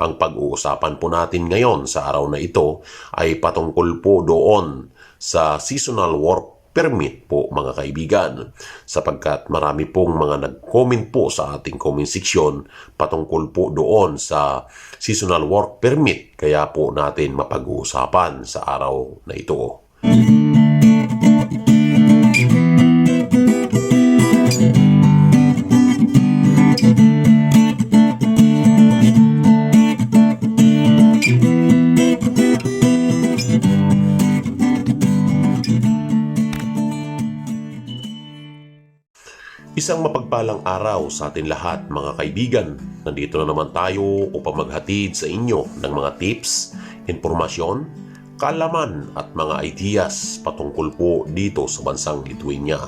Ang pag-uusapan po natin ngayon sa araw na ito ay patungkol po doon sa seasonal work permit po mga kaibigan sapagkat marami pong mga nag-comment po sa ating comment section patungkol po doon sa seasonal work permit kaya po natin mapag-uusapan sa araw na ito. Isang mapagpalang araw sa atin lahat mga kaibigan. Nandito na naman tayo upang maghatid sa inyo ng mga tips, informasyon, kalaman at mga ideas patungkol po dito sa bansang Lithuania.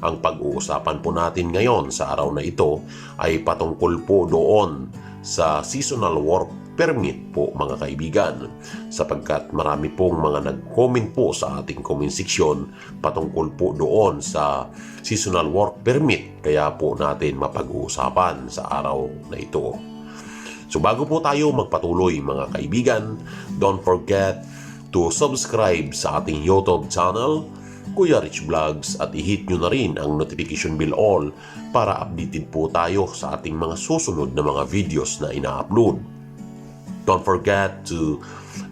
Ang pag-uusapan po natin ngayon sa araw na ito ay patungkol po doon sa seasonal work permit po mga kaibigan sapagkat marami pong mga nag-comment po sa ating comment section patungkol po doon sa seasonal work permit kaya po natin mapag-uusapan sa araw na ito. So bago po tayo magpatuloy mga kaibigan, don't forget to subscribe sa ating YouTube channel, Kuya Rich Vlogs at i-hit nyo na rin ang notification bell all para updated po tayo sa ating mga susunod na mga videos na ina-upload. Don't forget to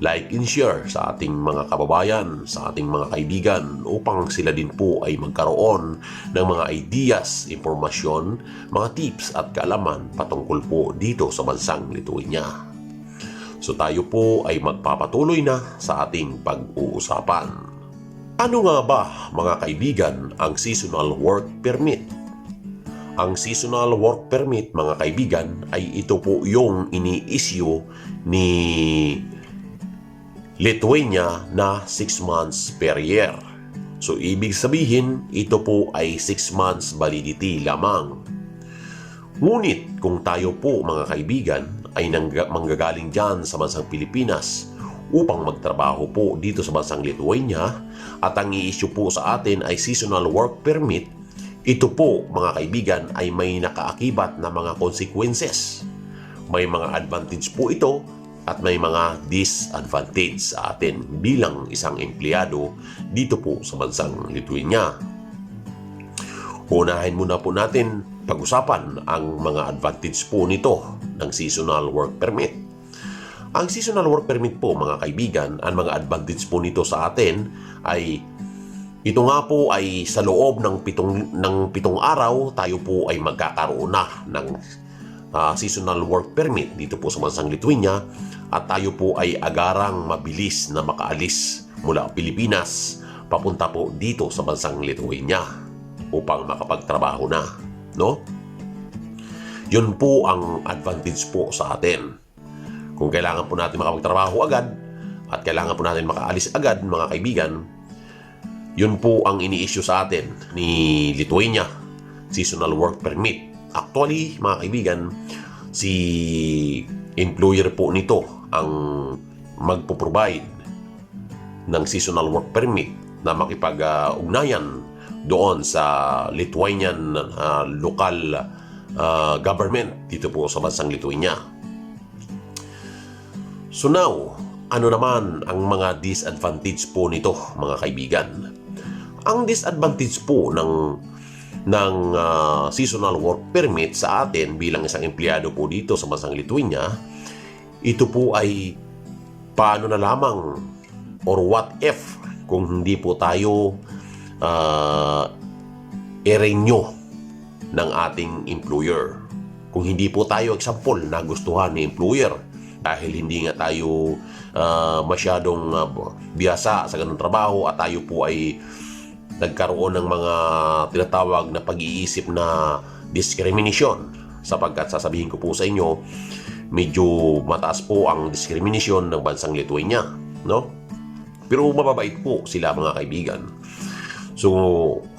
like and share sa ating mga kababayan, sa ating mga kaibigan upang sila din po ay magkaroon ng mga ideas, impormasyon, mga tips at kaalaman patungkol po dito sa bansang Lithuania. So tayo po ay magpapatuloy na sa ating pag-uusapan. Ano nga ba mga kaibigan ang seasonal work permit? Ang seasonal work permit mga kaibigan ay ito po yung ini-issue ni Lithuania na 6 months per year. So ibig sabihin, ito po ay 6 months validity lamang. Ngunit kung tayo po mga kaibigan ay manggagaling dyan sa bansang Pilipinas upang magtrabaho po dito sa bansang Lithuania at ang i-issue po sa atin ay seasonal work permit, ito po mga kaibigan ay may nakaakibat na mga consequences. May mga advantage po ito at may mga disadvantage sa atin bilang isang empleyado dito po sa bansang Lithuania. Unahin muna po natin pag-usapan ang mga advantage po nito ng seasonal work permit. Ang seasonal work permit po mga kaibigan, ang mga advantage po nito sa atin ay ito nga po ay sa loob ng pitong, ng pitong araw tayo po ay magkakaroon na ng ah, seasonal work permit dito po sa bansang Lithuania at tayo po ay agarang mabilis na makaalis mula Pilipinas papunta po dito sa bansang Lithuania upang makapagtrabaho na, no? Yun po ang advantage po sa atin. Kung kailangan po natin makapagtrabaho agad at kailangan po natin makaalis agad, mga kaibigan, yun po ang ini-issue sa atin ni Lithuania, seasonal work permit. Actually, mga kaibigan, si employer po nito ang magpo-provide ng seasonal work permit na makipag-ugnayan doon sa Lithuanian ah, local ah, government dito po sa bansang Lithuania. So now, ano naman ang mga disadvantage po nito mga kaibigan? Ang disadvantage po ng ng ah, seasonal work permit sa atin bilang isang empleyado po dito sa bansang Lithuania, ito po ay paano na lamang or what if kung hindi po tayo uh, i-renew ng ating employer. Kung hindi po tayo example na gustuhan ni employer dahil hindi nga tayo ah, masyadong ah, biyasa sa ganung trabaho at tayo po ay nagkaroon ng mga tinatawag na pag-iisip na discrimination sapagkat sasabihin ko po sa inyo medyo mataas po ang discrimination ng bansang Lithuania no? Pero mababait po sila mga kaibigan. So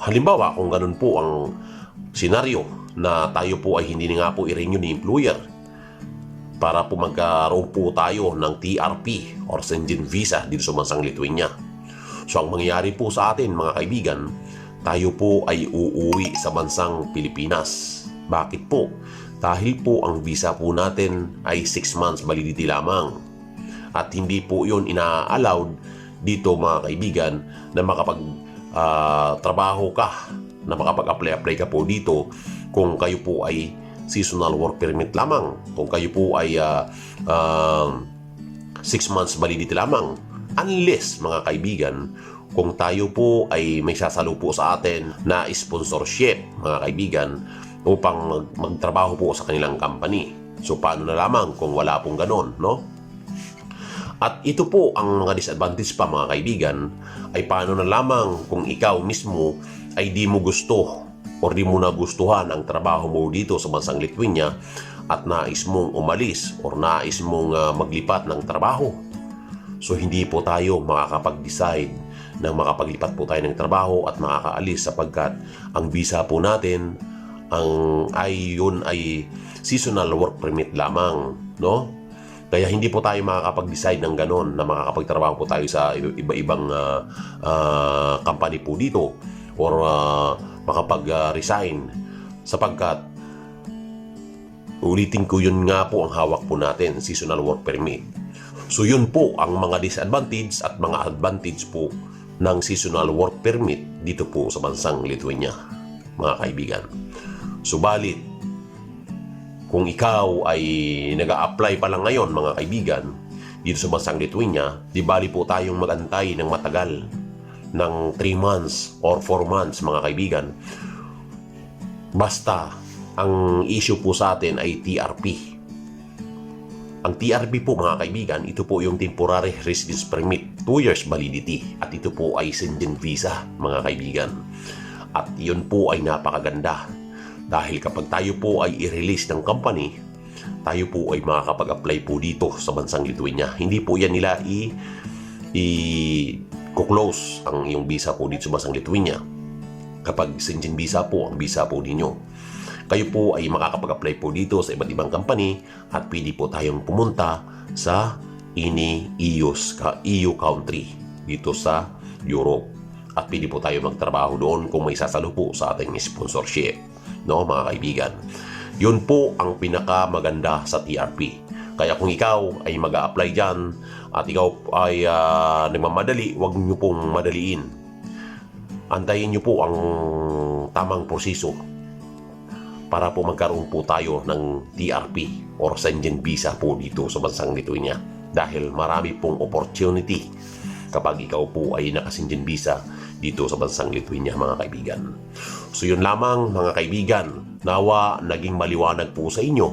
halimbawa kung ganun po ang senaryo na tayo po ay hindi nga po i-renew ni employer para po magkaroon po tayo ng TRP or Schengen Visa dito sa bansang Lithuania So ang mangyayari po sa atin mga kaibigan, tayo po ay uuwi sa bansang Pilipinas. Bakit po? Dahil po ang visa po natin ay 6 months validity lamang. At hindi po yun ina-allowed dito mga kaibigan na makapag ah, trabaho ka, na makapag-apply-apply ka po dito kung kayo po ay seasonal work permit lamang. Kung kayo po ay 6 months validity lamang. Unless, mga kaibigan, kung tayo po ay may sasalo po sa atin na sponsorship, mga kaibigan, upang mag- magtrabaho po sa kanilang company. So, paano na lamang kung wala pong ganon, no? At ito po ang mga disadvantage pa mga kaibigan ay paano na lamang kung ikaw mismo ay di mo gusto or di mo nagustuhan ang trabaho mo dito sa bansang Lithuania at nais mong umalis or nais mong ah, maglipat ng trabaho. So hindi po tayo makakapag-decide na makapaglipat po tayo ng trabaho at makakaalis sapagkat ang visa po natin ang ay yun ay seasonal work permit lamang, no? Kaya hindi po tayo makakapag-decide ng ganon na makakapagtrabaho po tayo sa iba-ibang ah, ah, company po dito or ah, makapag-resign sapagkat ulitin ko yun nga po ang hawak po natin, seasonal work permit. So yun po ang mga disadvantage at mga advantage po ng seasonal work permit dito po sa bansang Lithuania, mga kaibigan. Subalit, kung ikaw ay nag apply pa lang ngayon, mga kaibigan, dito sa bansang Lithuania, di bali po tayong magantay ng matagal ng 3 months or 4 months, mga kaibigan. Basta, ang issue po sa atin ay TRP. Ang TRP po mga kaibigan, ito po yung Temporary Residence Permit, 2 years validity. At ito po ay Schengen Visa mga kaibigan. At yun po ay napakaganda. Dahil kapag tayo po ay i-release ng company, tayo po ay makakapag-apply po dito sa bansang Lithuania. Hindi po yan nila i i-close ang iyong visa po dito sa bansang Lithuania. Kapag Schengen Visa po ang visa po ninyo kayo po ay makakapag-apply po dito sa iba't ibang company at pwede po tayong pumunta sa ini EU's, EU country dito sa Europe. At pwede po tayo magtrabaho doon kung may sasalo po sa ating sponsorship. No, mga kaibigan. Yun po ang pinakamaganda sa TRP. Kaya kung ikaw ay mag apply dyan at ikaw ay ah, nagmamadali, huwag niyo pong madaliin. Antayin niyo po ang tamang proseso para po magkaroon po tayo ng TRP or Schengen Visa po dito sa bansang Lithuania dahil marami pong opportunity kapag ikaw po ay naka-Schengen Visa dito sa bansang Lithuania mga kaibigan. So yun lamang mga kaibigan, nawa naging maliwanag po sa inyo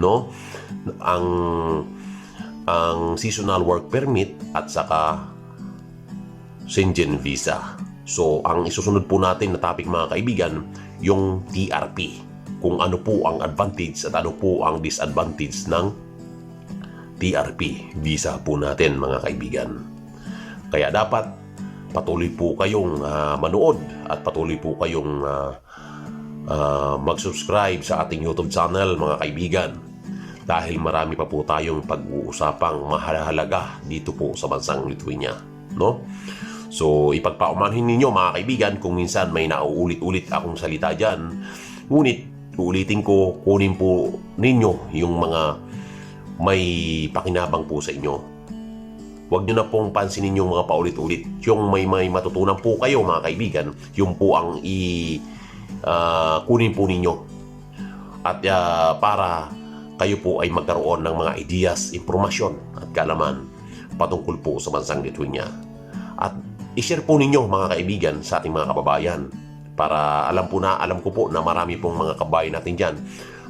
no ang ang seasonal work permit at saka Schengen Visa. So, ang isusunod po natin na topic mga kaibigan, yung TRP. Kung ano po ang advantage at ano po ang disadvantage ng TRP visa po natin mga kaibigan. Kaya dapat patuloy po kayong ah, manood at patuloy po kayong ah, ah, mag-subscribe sa ating YouTube channel mga kaibigan dahil marami pa po tayong pag-uusapang mahalaga dito po sa bansang Lithuania no So ipagpaumanhin ninyo mga kaibigan kung minsan may nauulit-ulit akong salita dyan ngunit uulitin ko kunin po ninyo yung mga may pakinabang po sa inyo Huwag nyo na pong pansinin yung mga paulit-ulit. Yung may may matutunan po kayo mga kaibigan, yung po ang i ah, kunin po ninyo. At ah, para kayo po ay magkaroon ng mga ideas, impormasyon at kalaman patungkol po sa bansang Lithuania. At i-share po ninyo mga kaibigan sa ating mga kababayan para alam po na, alam ko po na marami pong mga kabayan natin dyan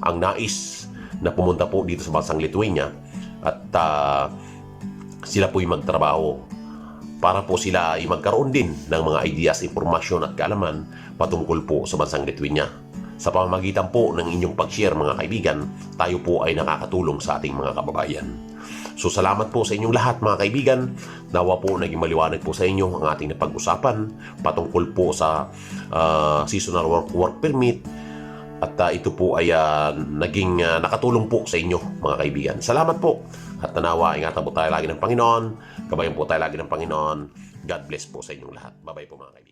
ang nais na pumunta po dito sa bansang Lithuania at ah, sila po'y magtrabaho para po sila ay magkaroon din ng mga ideas, impormasyon at kaalaman patungkol po sa bansang Lithuania. Sa pamamagitan po ng inyong pag-share mga kaibigan, tayo po ay nakakatulong sa ating mga kababayan. So salamat po sa inyong lahat mga kaibigan. Nawa po naging maliwanag po sa inyo ang ating napag-usapan patungkol po sa ah, seasonal work, work permit at ah, ito po ay ah, naging ah, nakatulong po sa inyo mga kaibigan. Salamat po. At tanawa, ingatan po tayo lagi ng Panginoon. Gabayan po tayo lagi ng Panginoon. God bless po sa inyong lahat. Bye-bye po mga kaibigan.